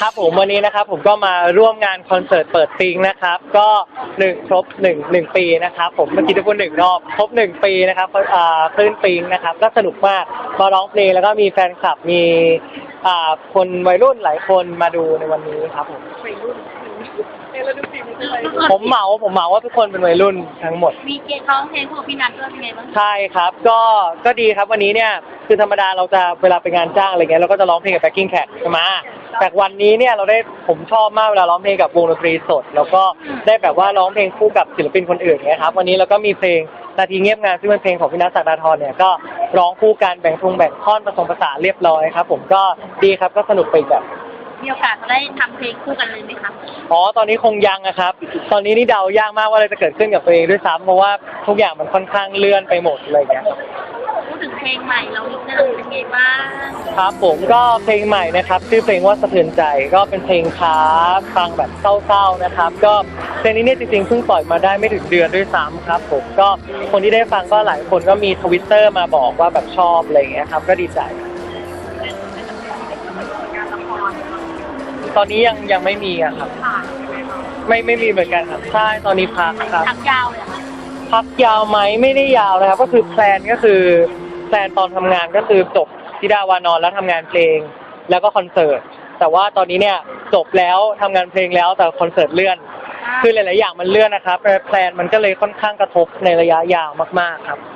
ครับผมวันนี้นะครับผมก็มาร่วมงานคอนเสิร์ตเปิดปิงนะครับ ก็หนึ่งครบหนึ่งหนึ่งปีนะครับ ผมเมื่อกี้ทุกคนหนึ่งรอบครบหนึ่งปีนะครับอ่าคลื่นปิงนะครับ ก็สนุกมากมาร้องเพลงแล้วก็มีแฟนคลับมีอ่าคนวัยรุ่นหลายคนมาดูในวันนี้ครับผมวัยรุ่น เออเราดูสิมันเป็นวัยรุ่นผมเหมาผมเหมาว่าทุกคนเป็นวัยรุ่นทั้งหมด มีเกณฑ์ร้องเพลงของพี่นัทด้วยเป็นไงบ้างใช่ครับ ก็ก็ดีครับวันนี้เนี่ยคือธรรมดาเราจะเวลาไปงานจ้างอะไรเงี้ยเราก็จะร้องเพลงกับแบ็คกิ้งแขกใช่ไหมแต่วันนี้เนี่ยเราได้ผมชอบมากเวลาร้องเพลงกับวงดนตรีสด แล้วก็ได้แบบว่าร้องเพลงคู่กับศิลปินคนอื่นเงี้ยครับวันนี้เราก็มีเพลงนาทีเงียบงานซึ่งเป็นเพลงของพี่นัทศักดาธรเนี่ยก็ร้องคู่กันแบ่งทงแบ่งท่อนผสมผสานเรียบร้อยครับ ผมก็ดีครับก็สนุกไปอีกแบบ มีโอกาสจะได้ทำเพลงคู่กันเลยไหมคะอ๋อ ตอนนี้คงยังอะครับ ตอนนี้นี่เดายากมากว่าอะไรจะเกิดขึ้นกับตัวเองด้วยซ้ำเพราะว่าทุกอย่างมันค่อนข้างเลื่อนไปหมดเลยเงี้ย พูดถึงเพลงใหม่เรานิดนึงเป็นไงบ้างครับผมก็เพลงใหม่นะครับชื่อเพลงว่าสะเทือนใจก็เป็นเพลงช้าฟังแบบเศร้าๆนะครับ ก็เพลงนี้เนี่ยจริงๆเพิ่งปล่อยมาได้ไม่ถึงเดือนด้วยซ้ำครับ ผมก็คนที่ได้ฟังก็หลายคนก็มีทวิตเตอร์มาบอกว่าแบบชอบอะไรอย่างเงี้ยครับก็ดีใจ ตอนนี้ยังยังไม่มีอะครับ ผ่านใช่ไหมคะไม่ไม่มีเหมือนกันครับใช่ตอนนี้พักครับ ทักยาวเลยเหรอคะพักยาวไหมไม่ได้ยาวนะครับ ก็คือแพลนก็คือแพลนตอนทำงานก็คือจบธิดาวานอนแล้วทำงานเพลง แล้วก็คอนเสิร์ตแต่ว่าตอนนี้เนี่ยจบแล้วทำงานเพลงแล้วแต่คอนเสิร์ตเลื่อน คือหลาย ๆ อย่างมันเลื่อนนะครับแพลนมันก็เลยค่อนข้างกระทบในระยะยาวมาก ๆ ครับค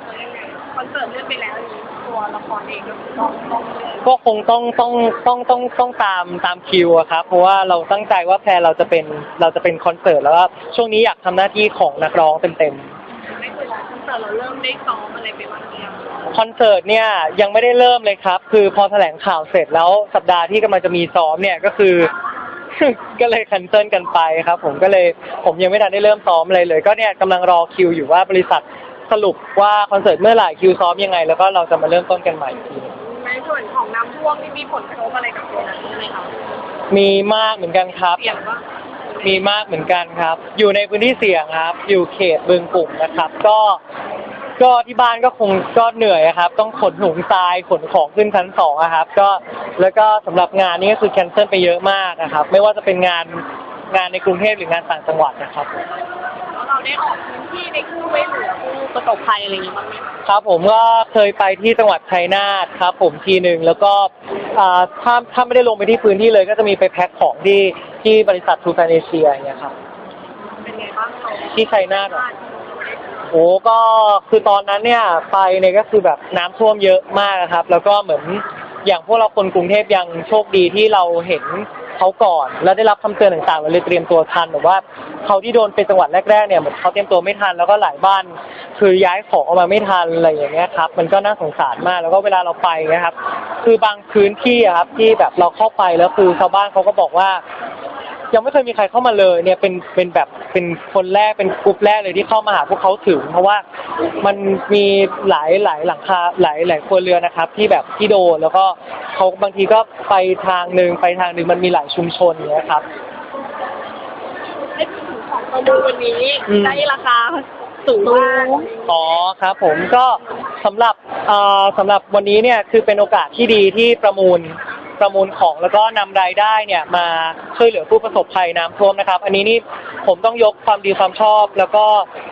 อนเสิร์ตเลื่อนไปแล้วอย่างนี้ตัวละครเองก็ต้องต้องเลื่อนก็คงต้องต้องต้องต้องต้องตามตามคิวอะครับเพราะว่าเราตั้งใจว่าแพลนเราจะเป็นเราจะเป็นคอนเสิร์ตแล้วก็ช่วงนี้อยากทำหน้าที่ของนักร้องเต็มๆไม่เคยร้องคอนเสิร์ตเราเริ่มได้ซ้อมอะไรไปบ้างเนี่ยคอนเสิร์ตเนี่ยยังไม่ได้เริ่มเลยครับ คือพอแถลงข่าวเสร็จแล้วสัปดาห์ที่กำลังจะมีซ้อมเนี่ยก็คือ ก็เลยคันเซิลกันไปครับ ผมก็เลยผมยังไม่ทันได้เริ่มซ้อมอะไรเลย ก็เนี่ยกำลังรอคิวอยู่ว่าบริษัท สรุปว่าคอนเสิร์ตเมื่อไหร่คิวซ้อมยังไง แล้วก็เราจะมาเริ่มต้นกันใหม่อีกทีหนึ่งในส่วนของน้ำท่วมนี่มีผลกระทบอะไรกับตัวนั้นไหมคะมีมากเหมือนกันครับ เสี่ยงว่ามีมากเหมือนกันครับ อยู่ในพื้นที่เสี่ยงครับ อยู่เขตบึงกลุ่มนะครับ ก็ ก็ที่บ้านก็คงก็เหนื่อยอะครับ ต้องขนถุงทรายขนของขึ้นชั้นสองอะครับ ก็ แล้วก็สำหรับงานนี้ก็คือแคนเซิลไปเยอะมากนะครับ ไม่ว่าจะเป็นงาน งานในกรุงเทพหรืองานต่างจังหวัดนะครับแล้วเรา ได้ออกพื้นที่ไปช่วยเหลือผู้ประสบภัยอะไรอย่างนี้บ้างไหมคะครับผมก็เคยไปที่จังหวัดชัยนาทครับ ผมทีหนึ่งแล้วก็อ่าถ้าถ้าไม่ได้ลงไปที่พื้นที่เลย ก็จะมีไปแพ็คของที่ที่บริษัททูแฟนเอเชียอย่างเงี้ยครับ เป็นไงบ้างเราที่ชัยนาทเหรอ โอ้ก็คือตอนนั้นเนี่ยไปเนี่ยก็คือแบบน้ำท่วมเยอะมากครับ แล้วก็เหมือน อย่างพวกเราคนกรุงเทพยังโชคดีที่เราเห็นเขาก่อน แล้วได้รับคำเตือนต่างๆเราเลยเตรียมตัวทันแต่ว่าเขาที่โดนเป็นจังหวัดแรกๆเนี่ยเหมือนเขาเตรียมตัวไม่ทันแล้วก็หลายบ้าน คือย้ายของออกมาไม่ทันอะไรอย่างเงี้ยครับ มันก็น่าสงสารมากแล้วก็เวลาเราไปนะครับ คือบางพื้นที่อะครับที่แบบเราเข้าไปแล้วคือชาวบ้านเขาก็บอกว่า ยังไม่เคยมีใครเข้ามาเลยเนี่ยเป็นเป็นแบบเป็นคนแรกเป็นกลุ่มแรกเลยที่เข้ามาหาพวกเขาถึง เพราะว่ามันมีหลายหลายหลังคาหลายหลายครัวเรือนนะครับ ที่แบบที่โดนแล้วก็เขาบางทีก็ไปทางหนึ่งไปทางหนึ่งมันมีหลายชุมชนเนี้ยครับได้พูดถึงของประมูลวันนี้อืมได้ราคาสูงมากอ๋อครับผมก็สำหรับเอ่อสำหรับวันนี้เนี่ยคือเป็นโอกาสที่ดีที่ประมูล ประมูลของแล้วก็นำรายได้เนี่ยมาช่วยเหลือผู้ประสบภัยน้ำท่วมนะครับ อันนี้นี่ผมต้องยกความดีความชอบ แล้วก็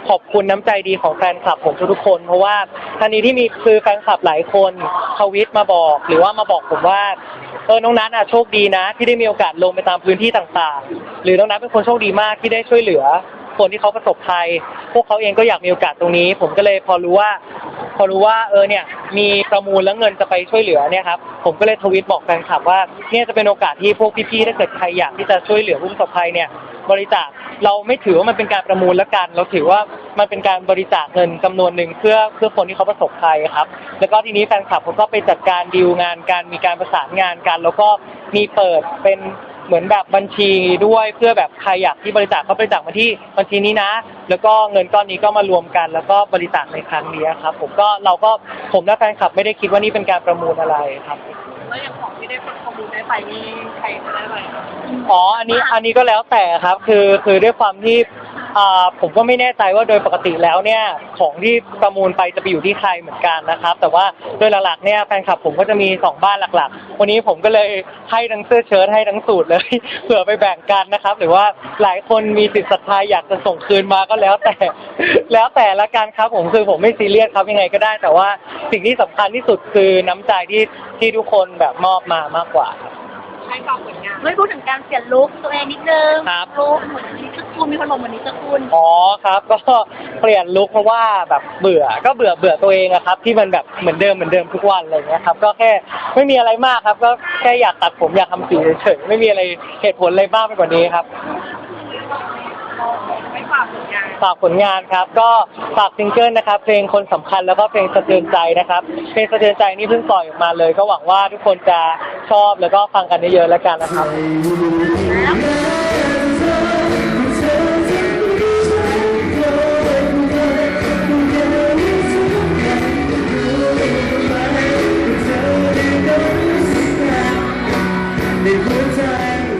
ขอบคุณน้ำใจดีของแฟนคลับผมทุกๆคน เพราะว่าทันนี้ที่มีคือแฟนคลับหลายคนทวิตมาบอก หรือว่ามาบอกผมว่าเออน้องนัทอะโชคดีนะ ที่ได้มีโอกาสลงไปตามพื้นที่ต่างๆ หรือน้องนัทเป็นคนโชคดีมากที่ได้ช่วยเหลือ คนที่เขาประสบภัย พวกเขาเองก็อยากมีโอกาสตรงนี้ ผมก็เลยพอรู้ว่า พอรู้ว่าเออเนี่ย มีประมูลแล้วเงินจะไปช่วยเหลือเนี่ยครับผมก็เลยทวิตบอกแฟนคลับว่าเนี่ยจะเป็นโอกาสที่พวกพี่ๆถ้าเกิดใครอยากที่จะช่วยเหลือผู้ประสบภัยเนี่ยบริจาคเราไม่ถือว่ามันเป็นการประมูลละกัน เราถือว่ามันเป็นการบริจาคเงินจำนวนหนึ่งเพื่อเพื่อคนที่เขาประสบภัยครับ แล้วก็ทีนี้แฟนคลับเขาก็ไปจัดการดีลงานการมีการประสานงานกัน แล้วก็มีเปิดเป็น เหมือนแบบบัญชีด้วยเพื่อแบบใครอยากที่บริจาคก็บริจาคมาที่บัญชีนี้นะ แล้วก็เงินก้อนนี้ก็มารวมกัน แล้วก็บริจาคในครั้งนี้ครับ ผมก็เราก็ผมและแฟนคลับไม่ได้คิดว่านี่เป็นการประมูลอะไรครับแล้วอย่างของที่ได้ประมูลได้ไปนี่ใครจะได้ไปคะอ๋ออันนี้อันนี้ก็แล้วแต่ครับ คือคือด้วยความที่อ่า ผมก็ไม่แน่ใจว่าโดยปกติแล้วเนี่ยของที่ประมูลไปจะไปอยู่ที่ใครเหมือนกันนะครับ แต่ว่าโดยหลักๆเนี่ยแฟนคลับผมก็จะมีสองบ้านหลักๆ วันนี้ผมก็เลยให้ทั้งเสื้อเชิ้ตให้ทั้งสูทเลยเผื่อไปแบ่งกันนะครับ หรือว่าหลายคนมีสิทธิ์ศรัทธาอยากจะส่งคืนมาก็แล้วแต่ แล้วแต่ละกันครับผมคือผมไม่ซีเรียสครับยังไงก็ได้ แต่ว่าสิ่งที่สำคัญที่สุดคือน้ำใจที่ที่ทุกคนแบบมอบมามากกว่าครับ ใช้ความผลงานไม่พูดถึงการเปลี่ยนลุคตัวเองนิดนึงครับ ลุคเหมือนนิสกุลมีคนบอกเหมือนนิสกุลอ๋อครับก็เปลี่ยนลุคเพราะว่าแบบเบื่อก็เบื่อเบื่อตัวเองอะครับ ที่มันแบบเหมือนเดิมเหมือนเดิมทุกวันอะไรอย่างเงี้ยครับก็แค่ไม่มีอะไรมากครับ ก็แค่อยากตัดผมอยากทำสีเฉยๆไม่มีอะไรเหตุผลอะไรมากไปกว่านี้ครับ ไม่ฝากผลงาน ฝากผลงานครับ ก็ฝากซิงเกิลนะครับ เพลงคนสำคัญแล้วก็เพลงสะเทือนใจนะครับ เพลงสะเทือนใจนี่เพิ่งปล่อยออกมาเลย ก็หวังว่าทุกคนจะชอบแล้วก็ฟังกันเยอะๆแล้วกันนะครับ